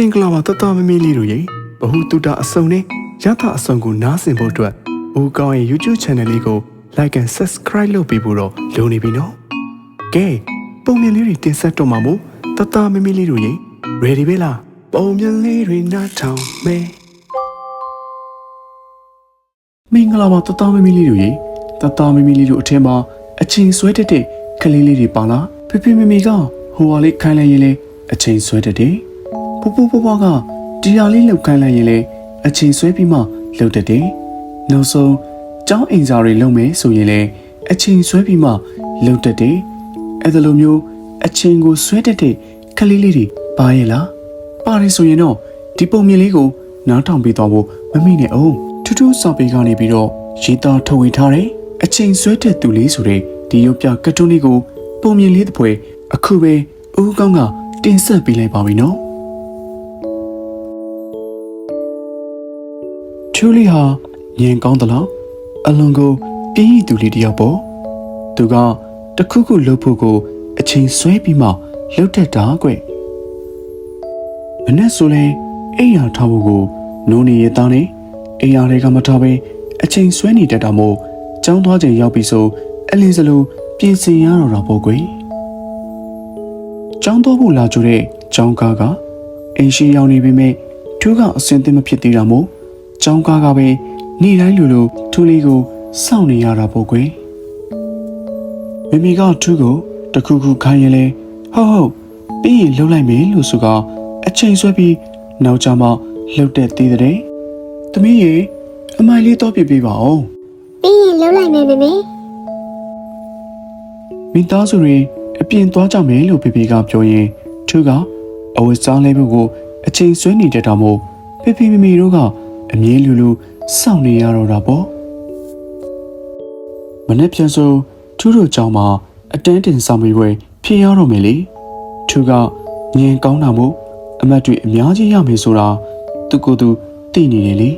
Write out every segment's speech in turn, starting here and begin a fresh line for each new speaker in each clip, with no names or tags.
မင်္ဂလာပါတတမမီလေးတို့ရေဘ ഹു တုတအစုံနဲ့ရသအစုံကိုနားဆင်ဖို့အတွက်ဦးကောင်းရဲ့ YouTube channel လေးကို like and subscribe လုပ်ပေးဖို့တော့လိုနေပြီနော်ကဲပုံမြင်လေးတွေတင်ဆက်တော့မှာမို့တတမမီလေးတို့ရေ ready ပဲလားပုံမြင်လေးတွေနားထောင်မယ်မင်္ဂလာပါတတမမီလေးတို့ရေတတမမီလေးတို့အထင်မှာအချိန်ဆွဲတတ်တဲ့ကလေးလေးတွေပါလားဖေဖေမမီကဟိုဟာလေးခိုင်းလိုက်ရင်လေအချိန်ဆွဲတတ်တယ် ပူပူပူပွားကဒီဟာလေးလောက်ခိုင်းလိုက်ရင်လေအချိန်ဆွဲပြီးမှလှုပ်တတ်တယ်။နောက်ဆုံးကျောင်းအိမ်စာတွေလုပ်မယ်ဆိုရင်လေအချိန်ဆွဲပြီးမှလှုပ်တတ်တယ်။အဲ့ဒါလိုမျိုးအချိန်ကိုဆွဲတတ်တဲ့ကလေးလေးတွေပါရဲ့လား။ပါတယ်ဆိုရင်တော့ဒီပုံမြင်လေးကိုနားထောင်ပေးသွားဖို့မမိနဲ့အောင်ထူးထူးစာပေကနေပြီးတော့ရေးသားထုတ်ဝေထားတယ်။အချိန်ဆွဲတဲ့သူလေးဆိုတဲ့ဒီရုပ်ပြကတ်တွန်းလေးကိုပုံမြင်လေးတစ်ပွဲအခုပဲဦးကောင်းကတင်ဆက်ပေးလိုက်ပါပြီနော်။ ချူလီဟာညင်ကောင်းသလားအလွန်ကိုပြင်းရသူလေးတယောက်ပေါ့သူကတခုခုလှုပ်ဖို့ကို အချိန်ဆွဲပြီးမှလှုပ်တတ်တာကွမနဲ့ဆိုလဲအိမ်ရထားဖို့ကိုနိုးနေရသားနဲ့အိမ်ရတွေကမထားဘဲအချိန်ဆွဲနေတတ်တာမို့ကြောင်းသွားချိန်ရောက်ပြီဆိုအလင်းစလိုပြင်ဆင်ရတော့တာပေါ့ကွကြောင်းတော့ဖို့လာကြတဲ့ကြောင်းကားကအိမ်ရှိရောက်နေပြီမဲ့သူကအစင်သင့်မဖြစ်သေးတာမို့ ကျောင်းကားကပဲနေ့တိုင်းလိုလိုထူလေးကိုစောင့်နေရတာပေါ့ကွယ်မိမိကထူကိုတခုခုခိုင်းရင်လဲဟုတ်ဟုတ်ပြီးရင်လှုပ်လိုက်မယ်လို့ဆိုကအချိန်ဆွဲပြီးနောက်ကြမှလှုပ်တဲ့သေးတဲ့သမီးရေအမိုင်လေးတော့ပြပြပါအောင်
ပြီးရင်လှုပ်လိုက်မယ်မေမေ
မိသားစုတွေအပြင်သွားကြမယ်လို့ဖေဖေကပြောရင်ထူကအဝတ်စားလေးဘုတ်ကိုအချိန်ဆွဲနေတတ်တာမို့ဖေဖေမိမိတို့က အမြဲလူလူစောင့်နေရတော့တာပေါ့မနေ့ပြန်ဆိုသူတို့ကြောင့်မှအတန်းတင်ဆောင်ပြီးပွဲဖြစ်ရတော့မယ်လေသူကငင်ကောင်းတာမို့အမတ်တွေအများကြီးရမယ်ဆိုတာသူကိုယ်သူသိနေတယ်လေ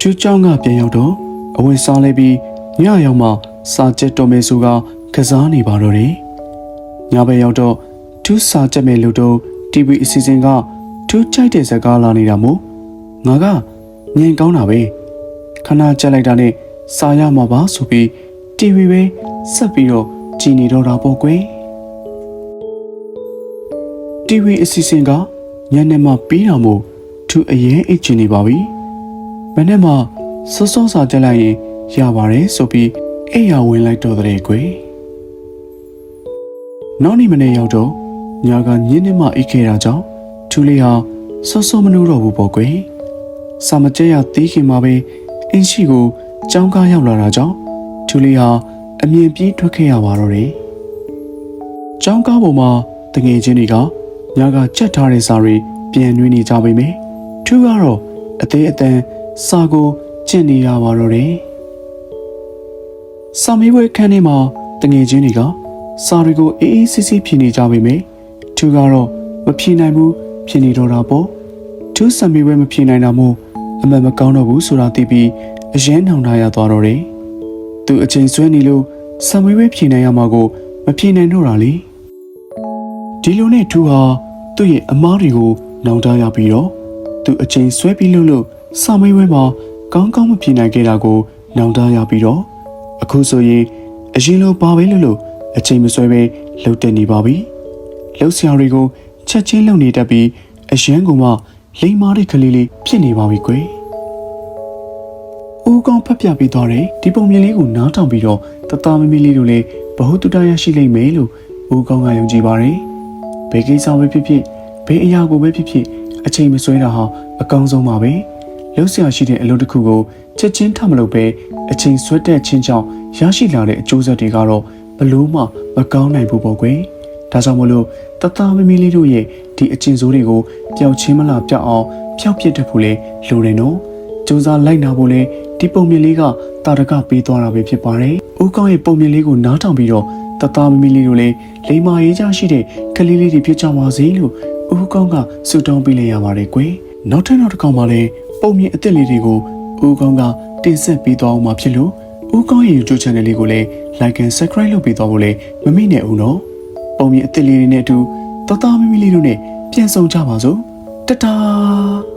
သူကြောင့်ကပြန်ရောက်တော့အဝင်စားလိုက်ပြီးညရောက်မှစာချက်တော်မယ်ဆိုကကစားနေပါတော့တယ်ညဘက်ရောက်တော့သူစာချက်မယ်လို့တော့ TV အစီအစဉ်က ထူးကြိုက်တဲ့ဇာတ်ကားလာနေတာမို့ငါကငင်ကောင်းတာပဲခဏကြက်လိုက်တာနဲ့စာရမှာပါဆိုပြီး TV ပဲဆက်ပြီးတော့ကြည်နေတော့တာပေါ့ကွယ် TV အစီအစဉ်ကညနေမှပြီးတာမို့ထူးအရင်အိတ်ချင်နေပါပြီမနေ့မှစောစောစာကြက်လိုက်ရင်ရပါတယ်ဆိုပြီးအိမ်ရဝင်လိုက်တော့တဲ့ကွယ်နောက်နေ့မနေ့ရောက်တော့ညာကညနေမှအိတ်ခဲ့တာကြောင့် ထူးလေးဟာစောစောမနှိုးတော့ဘူးပေါ့ကွယ်စာမကျက်ရသေးခင်မှာပဲအင်းရှိကိုကြောင်းကားရောက်လာတာကြောင့်ထူးလေးဟာအမြင်ပြေးထွက်ခဲ့ရပါတော့တယ်ကြောင်းကားပေါ်မှာတငယ်ချင်းတွေကညာကချက်ထားတဲ့စာတွေပြန်နှွေးနေကြပါမယ်ထူးကတော့အသေးအတန်စာကိုကျင့်နေရပါတော့တယ်စာမေးပွဲခန်းထဲမှာတငယ်ချင်းတွေကစာတွေကိုအေးအေးဆေးဆေးဖြေနေကြပါမယ်ထူကတော့မဖြေနိုင်ဘူး ဖြစ်နေတော့တာပေါ့ထူးစံမေးပွဲမဖြေနိုင်တာမို့အမှန်မကောင်းတော့ဘူးဆိုတာသိပြီးအရင်နှောင်ထားရသွားတော့တယ်သူအချိန်ဆွဲနေလို့စံမေးပွဲဖြေနိုင်ရမှာကို မဖြေနိုင်တော့တာလေဒီလိုနဲ့ထူဟာသူ့ရဲ့အမားတွေကိုနှောင်ထားရပြီးတော့သူအချိန်ဆွဲပြီးလို့လို့စံမေးပွဲမှာကောင်းကောင်းမဖြေနိုင်ခဲ့တာကိုနှောင်ထားရပြီးတော့အခုဆိုရင်အရင်လိုပါပဲလို့လို့အချိန်မဆွဲပဲလှုပ်တက်နေပါပြီလှုပ်ရှားတွေကို ချက်ချင်းလုံနေတတ်ပြီးအရန်ကမှလိမ္မာတဲ့ကလေးလေးဖြစ်နေပါပြီကွယ်။ဦးကောင်းဖတ်ပြပေးသွားတဲ့ဒီပုံမြင်လေးကိုနားထောင်ပြီးတော့တသားမမီလေးတို့လည်းဘ ഹു တုတရရှိလိမ့်မယ်လို့ဦးကောင်းကယုံကြည်ပါတယ်။ဘယ်ကိစ္စပဲဖြစ်ဖြစ်ဘယ်အရာကိုပဲဖြစ်ဖြစ်အချိန်မဆွဲတာဟာအကောင်းဆုံးပါပဲ။လှုပ်ရှားရှိတဲ့အလုပ်တစ်ခုကိုချက်ချင်းထမလို့ပဲအချိန်ဆွဲတဲ့ချင်းချောင်းရရှိလာတဲ့အကျိုးဆက်တွေကတော့ဘလို့မှမကောင်းနိုင်ဘူးပေါ့ကွယ်။ ဒါကြောင့်မလို့တသားမမီလေးတို့ရဲ့ဒီအကျင့်ဆိုးတွေကိုပျောက်ချင်းမလားပျောက်အောင်ဖျောက်ပစ်တတ်ဖို့လေလိုတယ်နော်စူးစမ်းလိုက်နာဖို့လေဒီပုံမြင်လေးကတာတကပေးသွားတာပဲဖြစ်ပါတယ်ဦးကောင်းရဲ့ပုံမြင်လေးကိုနားထောင်ပြီးတော့တသားမမီလေးတို့လည်းလိမ္မာရေးကြရှိတဲ့ကလေးလေးတွေဖြစ်ကြပါစေလို့ဦးကောင်းကဆုတောင်းပေးလိုက်ရပါတယ်ကွယ်နောက်ထပ်နောက်တစ်ခေါက်မှလည်းပုံမြင်အစ်စ်လေးတွေကိုဦးကောင်းကတင်ဆက်ပေးသွားအောင်မှာဖြစ်လို့ဦးကောင်းရဲ့ YouTube channel လေးကိုလည်း like and subscribe လုပ်ပေးသွားဖို့လည်းမမေ့နဲ့ဦးနော် ပုံမြင်အစ်စ်လေးတွေနဲ့အတူတသားမမီလေးတို့နဲ့ပြပြန်ဆောင်ကြပါစို့တတား